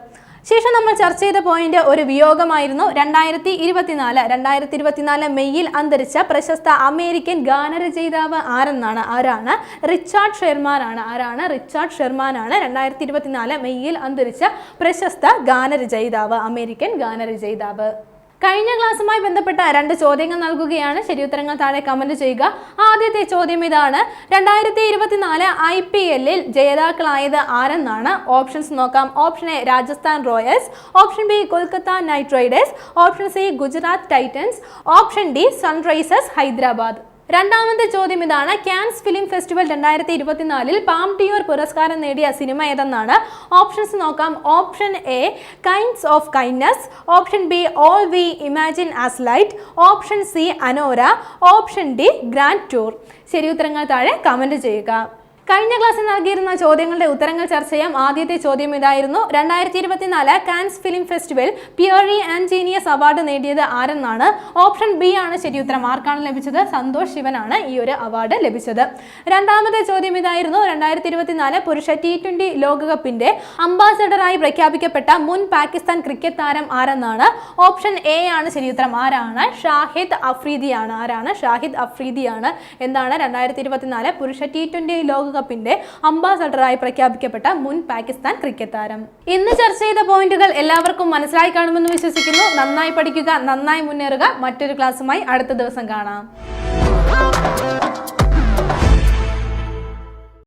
ശേഷം നമ്മൾ ചർച്ച ചെയ്ത പോയിന്റ് ഒരു വിയോഗമായിരുന്നു. രണ്ടായിരത്തി ഇരുപത്തിനാല് രണ്ടായിരത്തി ഇരുപത്തിനാല് മെയ്യിൽ അന്തരിച്ച പ്രശസ്ത അമേരിക്കൻ ഗാനരചയിതാവ് ആരെന്നാണ്? ആരാണ്? റിച്ചാർഡ് ഷെർമാനാണ് ആരാണ്? റിച്ചാർഡ് ഷെർമാനാണ് രണ്ടായിരത്തി ഇരുപത്തിനാല് മെയ്യിൽ അന്തരിച്ച പ്രശസ്ത ഗാനരചയിതാവ് അമേരിക്കൻ ഗാനരചയിതാവ്. കഴിഞ്ഞ ക്ലാസ്സുമായി ബന്ധപ്പെട്ട രണ്ട് ചോദ്യങ്ങൾ നൽകുകയാണ്. ശരിയുത്തരങ്ങൾ താഴെ കമന്റ് ചെയ്യുക. ആദ്യത്തെ ചോദ്യം ഇതാണ്. രണ്ടായിരത്തി ഇരുപത്തിനാല് ഐ പി എല്ലിൽ ജേതാക്കളായത് ആരെന്നാണ്? ഓപ്ഷൻസ് നോക്കാം. Option A Rajasthan Royals. Option B Kolkata Knight Riders. Option C Gujarat Titans. Option D Sunrisers Hyderabad. രണ്ടാമത്തെ ചോദ്യം ഇതാണ്. ക്യാൻസ് ഫിലിം ഫെസ്റ്റിവൽ രണ്ടായിരത്തി ഇരുപത്തിനാലിൽ പാം ഡിയോർ പുരസ്കാരം നേടിയ സിനിമ ഏതെന്നാണ്? ഓപ്ഷൻസ് നോക്കാം. Option A Kinds of Kindness. Option B All We Imagine as Light. Option C Anora option D Grand Tour. ശരി ഉത്തരങ്ങൾ താഴെ കമന്റ് ചെയ്യുക. കഴിഞ്ഞ ക്ലാസ്സിൽ നൽകിയിരുന്ന ചോദ്യങ്ങളുടെ ഉത്തരങ്ങൾ ചർച്ച ചെയ്യാം. ആദ്യത്തെ ചോദ്യം ഇതായിരുന്നു. രണ്ടായിരത്തി ഇരുപത്തിനാല് Cannes film festival Pierre Angenieux award നേടിയത് ആരെന്നാണ്? ഓപ്ഷൻ ബി ആണ് ശരി ഉത്തരം. ആർക്കാണ് ലഭിച്ചത്? സന്തോഷ് ശിവനാണ് ഈ ഒരു അവാർഡ് ലഭിച്ചത്. രണ്ടാമത്തെ ചോദ്യം ഇതായിരുന്നു. രണ്ടായിരത്തി ഇരുപത്തിനാല് പുരുഷ ടി ട്വന്റി ലോകകപ്പിന്റെ അംബാസഡറായി പ്രഖ്യാപിക്കപ്പെട്ട മുൻ പാകിസ്ഥാൻ ക്രിക്കറ്റ് താരം ആരെന്നാണ്? ഓപ്ഷൻ എ ആണ് ശരി ഉത്തരം. ആരാണ്? ഷാഹിദ് അഫ്രീദിയാണ്. ആരാണ്? ഷാഹിദ് അഫ്രീദിയാണ്. എന്താണ്? രണ്ടായിരത്തി ഇരുപത്തിനാല് പുരുഷ ടി ട്വന്റി ലോകകപ്പിന്റെ അംബാസഡറായി പ്രഖ്യാപിക്കപ്പെട്ട മുൻ പാകിസ്ഥാൻ ക്രിക്കറ്റ് താരം. ഇന്ന് ചർച്ച ചെയ്ത പോയിന്റുകൾ എല്ലാവർക്കും മനസ്സിലായി കാണുമെന്ന് വിശ്വസിക്കുന്നു. നന്നായി പഠിക്കുക നന്നായി മുന്നേറുക. മറ്റൊരു ക്ലാസ്സുമായി അടുത്ത ദിവസം കാണാം.